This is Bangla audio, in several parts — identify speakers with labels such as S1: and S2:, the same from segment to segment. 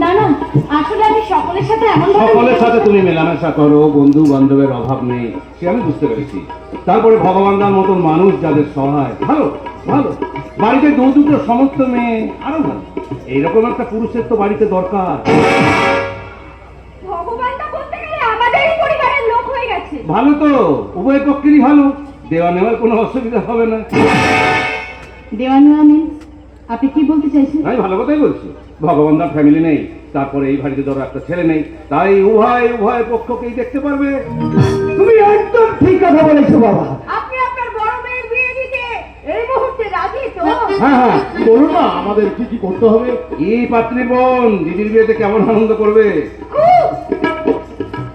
S1: না না আসলে আমি সকলের সাথে এমন
S2: সকলের সাথে তুমি মেলামেশা করো বন্ধু বান্ধবের অভাব নেই সে আমি বুঝতে পেরেছি। তারপরে ভগবান দার মতন মানুষ যাদের সহায় ভালো ভালো। বাড়িতে দু দুটো সমস্ত মেয়ে আরও ভালো। এইরকম একটা পুরুষের তো বাড়িতে দরকার।
S1: ভগবানটা বলতে গেলে আমাদেরই পরিবারের লোক হয়ে গেছে।
S2: ভালো তো উভয় পক্ষেরই ভালো। দেওয়া নেওয়ার কোনো অসুবিধা হবে না।
S1: দেওয়া নেওয়া মিন্স আপনি কি বলতে চাইছেন?
S2: আমি ভালো কথাই বলছি। ভগবান দার ফ্যামিলি নেই তারপরে এই বাড়িতে ধরো একটা ছেলে নেই তাই উভয় উভয় পক্ষকেই দেখতে পারবে।
S3: তুমি একদম ঠিক কথা বলেছ বাবা।
S1: আপনি আপনার বড় মেয়ের বিয়ে দিতে এই মুহূর্তে রাজি তো?
S3: হ্যাঁ হ্যাঁ বলুন না আমাদের কি কি করতে হবে?
S2: এই পাত্রী বোন দিদির বিয়েতে কেমন আনন্দ করবে?
S1: খুব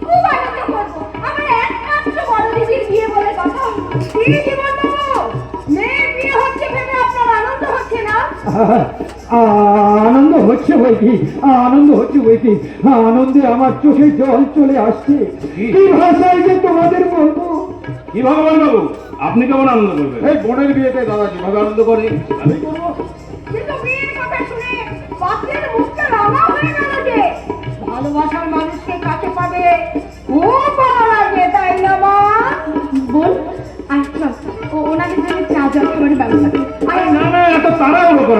S1: খুব আনন্দ করব। আমার একমাত্র বড় দিদির বিয়ে বলে কথা। কি আনন্দ হচ্ছে
S3: বই কি আনন্দ হচ্ছে বই কি আনন্দে আমার চোখে জল চলে আসছে। কি? ভাষায় যে তোমাদের বলব?
S2: কি ভগবান বাবু আপনি কেমন আনন্দ করবেন?
S3: এই বোনের বিয়েতে দাদা কীভাবে আনন্দ করে? আমি করব?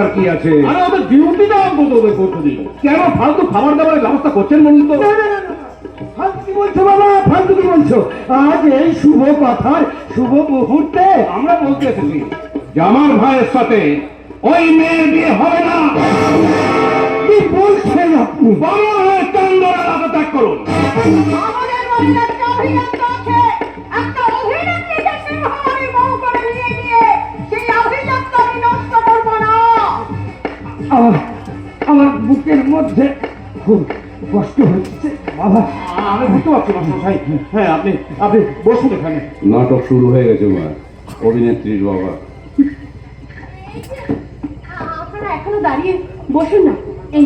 S2: করার কি আছে
S3: আরে ওদের ডিউটিটা অন্তত ওদের করতে দিন
S2: কেন ফালতু খাবার দাবারের ব্যবস্থা করছেন বলুন তো
S3: না, না, না, না। ফালতু কি বলছো বাবা ফালতু কি বলছো আজ এই শুভ কথার শুভ মুহূর্তে
S2: আমরা বলতে এসেছি যে আমার ভাইয়ের সাথে ওই মেয়ের বিয়ে হবে না
S3: কি বলছেন আপনি
S2: বড় হয়ে চন্দনের হাতে ত্যাগ করুন
S1: আমাদের মধ্যে একটা
S3: আমার আমার বুকের মধ্যে খুব কষ্ট হচ্ছে বাবা।
S2: আমি বুঝতে পারছি মাস্টার সাহেব। হ্যাঁ আপনি আপনি বসুন এখানে। নাটক শুরু হয়ে গেছে মা। অভিনেত্রীর বাবা।
S1: আপনারা এখনও দাঁড়িয়ে বসুন না। এই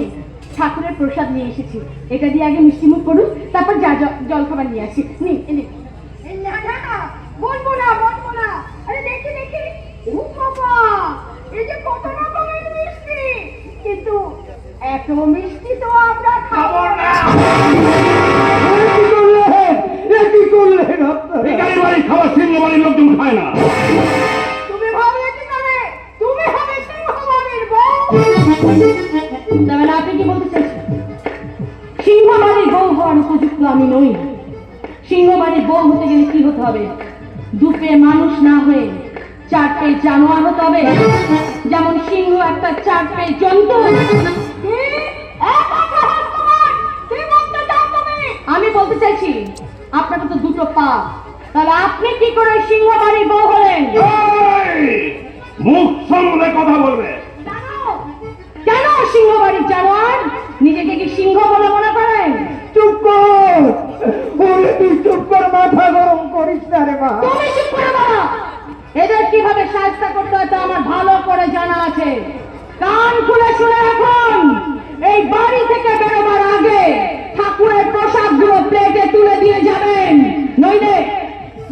S1: ঠাকুরের প্রসাদ নিয়ে এসেছি। এটা দিয়ে আগে মিষ্টি মুখ করুন তারপর যা জল খাবার নিয়ে আসি। নিন না না বলব না বলব না আরে দেখি দেখি ও বাবা এই যে কত রকমের মিষ্টি কিন্তু এত মিষ্টি তো আমরা খাব না।
S3: কি করলেন এ কি করলেন আপনারা।
S2: ভিখারি বাড়ি খাওয়া সিংহ বাড়ির লোকজন খায় না।
S1: তুমি ভাবলে কি করে? তুমি হবে সিংহবাড়ির বউ। তাহলে আপনি কি বলতে চাইছেন? সিংহবাড়ির বউ হওয়ার উপযুক্ত আমি নই। সিংহবাড়ির বউ হতে গেলে কি হতে হবে? দুপে মানুষ না হয়ে চারটে জানোয়ার হতে হবে? যেমন সিংহ একটা চারটে জন্তু। বলতে চাইছি আপনাকে তো দুটো পা। তাহলে আপনি কি করে সিংহবাড়ির বউ হলেন?
S2: মুখ সামলে কথা বলবে।
S1: কেন? কেন সিংহবাড়ির জানোয়ার? নিজেকে কি সিংহ বলে মনে করেন?
S3: চুপ কর। ওরে তুই চুপ কর মাথা গরম করিস না রে মা।
S1: তুমি চুপ করে বলো। এদের কীভাবে সাহায্য করতে হয় তা আমার ভালো করে জানা আছে। কান খুলে শুনে রাখুন। এই বাড়ি থেকে বেরোবার আগে ঠাকুরের প্রসাদগুলো প্লেটে তুলে দিয়ে যাবেন নইলে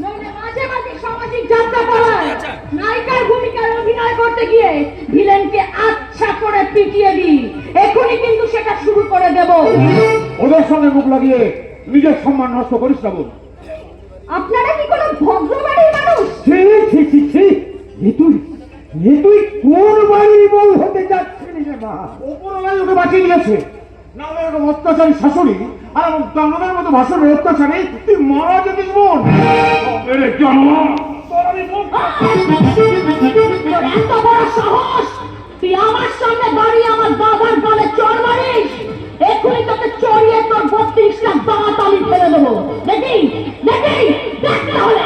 S1: নইলে মাঝে মাঝে সামাজিক যাত্রা পালায় নায়িকার ভূমিকায় অভিনয় করতে গিয়ে ভিলেনকে আচ্ছা করে পিটিয়ে দিই। এখনই কিন্তু সেটা শুরু করে দেব।
S3: ওদের সঙ্গে মুখ লাগিয়ে নিজের সম্মান নষ্ট করিস না
S1: আপনারা কি কোনো ভদ্র বাড়ির মানুষ?
S3: ছি ছি ছি ছি। এ তুই এ তুই কোন বাড়ির বউ হতে যাচ্ছিস রে মা? ওপরওয়ালাই ওকে বাঁচিয়ে দিয়েছে। না হলে এরকম অত্যাচারী শাশুড়ি আর দানবের মতো ভাষণের অত্যাচারী তুই মারা যেতিস বোন।
S2: এরে
S3: আমি
S1: ফেলে দেবো। দেখি দেখি দেখতে হলে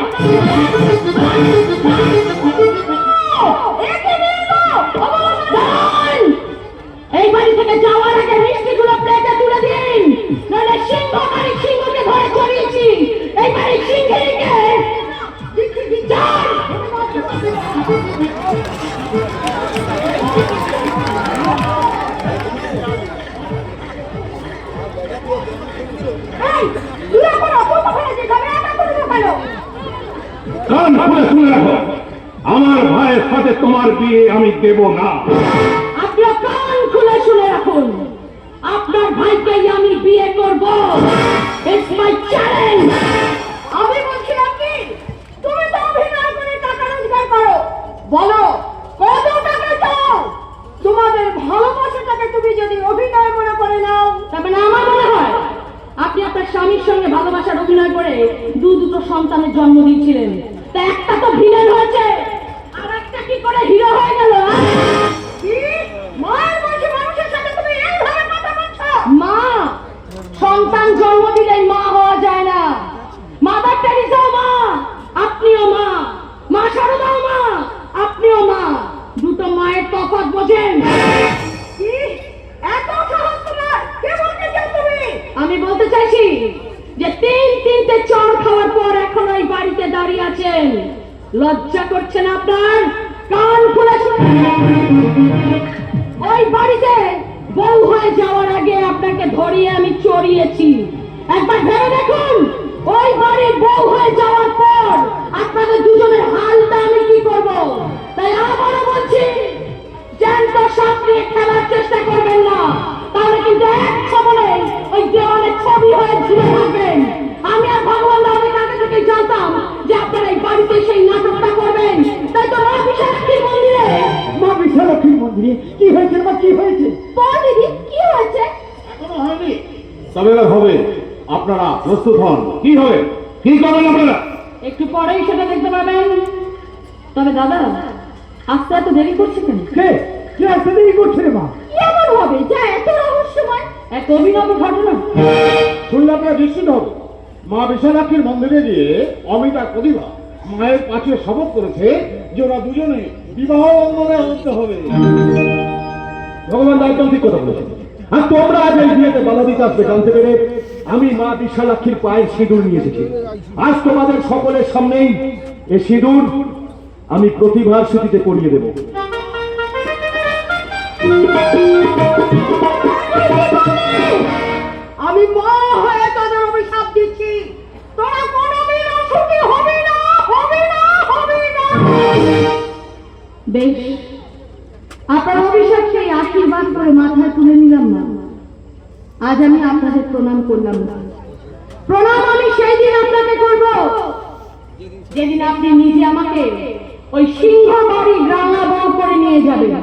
S1: একে নিয়ে যাও, দাঁড়ান! এই বাড়ি থেকে যাওয়ার আগে মিষ্টিগুলো প্লেটে তুলে দিন। নাহলে সিংহ বাড়ি সিংহকে ধরে চড়িয়েছি এই বাড়ি সিংহেরিকে যান।
S2: শুনে রাখো আমার ভাইয়ের সাথে তোমার বিয়ে আমি দেব না।
S1: আপনার কান খুলে শুনে রাখুন। আপনার ভাই করব। ইটস মাই চ্যালেঞ্জ আমি বলছিলাম কি তুমি তো অভিনয় করে টাকা রোজগার করো। বলো, কত টাকা চাও? তোমাদের ভালোবাসাটাকে তুমি যদি অভিনয় মনে করে নাও তবে না আমার মনে হয় আপনি আপনার স্বামীর সঙ্গে ভালোবাসার অভিনয় করে দু দুটো সন্তানের জন্ম দিয়েছিলেন। ¡Vamos, লজ্জা করছে না আপনার? কান খুলে ওই বাড়িতে বউ হয়ে যাওয়ার আগে আপনাকে ধরিয়ে আমি চড়িয়েছি। একবার ভেবে দেখুন, ওই বাড়ির বউ হয়ে যাওয়ার
S2: এবার হবে? আপনারা প্রস্তুত হন। কি হবে? কি করবেন আপনারা?
S1: একটু পরেই সেটা দেখতে পাবেন। তবে দাদা আসতে এত দেরি করছে কেন?
S3: কে? কে আসতে দেরি করছে রে মা?
S1: কি এমন হবে? যা এত রহস্যময়। এক অভিনব ঘটনা।
S3: শুনলে আপনারা নিশ্চিত হবে মা বিশালাক্ষীর মন্দিরে গিয়ে অমিতা প্রতিভা মায়ের কাছে শপথ করেছে যে ওরা দুজনে বিবাহ বন্ধনে আবদ্ধ হবে।
S2: ভগবান একদম ঠিক কথা বলেছেন। আর তোমরা আজ এই বিয়েতে বাধা দিতে আসবে জানতে পেরে আমি মা বিশালাক্ষীর পায়ের সিঁদুর নিয়ে এসেছি। আজ তোমাদের সকলের সামনেই এই সিঁদুর আমি প্রতিভার স্মৃতিতে পড়িয়ে দেব।
S1: আমি মা হয়ে তোদের অভিশাপ দিচ্ছি। তোরা কোনোদিন অসুখী হবে না হবে না হবে না। বেশ আপনার অভিশাপ সেই আশীর্বাদ করে মাথায় তুলে নিলাম না আজ আমি আপনাদের প্রণাম করলাম প্রণাম আমি সেই দিন আপনাকে করব। যেদিন আপনি নিজে আমাকে ওই সিংহ বাড়ি রাঙা বউ করে নিয়ে যাবেন।